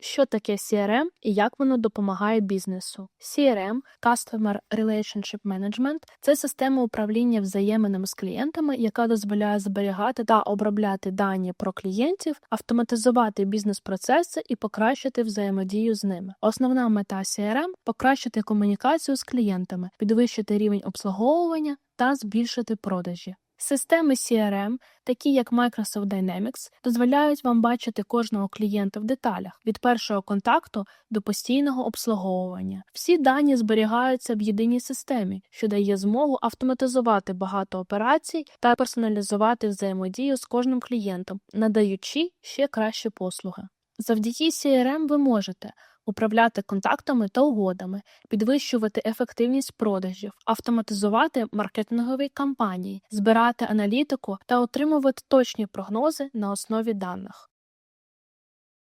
Що таке CRM і як воно допомагає бізнесу? CRM – Customer Relationship Management – це система управління взаєминами з клієнтами, яка дозволяє зберігати та обробляти дані про клієнтів, автоматизувати бізнес-процеси і покращити взаємодію з ними. Основна мета CRM – покращити комунікацію з клієнтами, підвищити рівень обслуговування та збільшити продажі. Системи CRM, такі як Microsoft Dynamics, дозволяють вам бачити кожного клієнта в деталях від першого контакту до постійного обслуговування. Всі дані зберігаються в єдиній системі, що дає змогу автоматизувати багато операцій та персоналізувати взаємодію з кожним клієнтом, надаючи ще кращі послуги. Завдяки CRM ви можете управляти контактами та угодами, підвищувати ефективність продажів, автоматизувати маркетингові кампанії, збирати аналітику та отримувати точні прогнози на основі даних.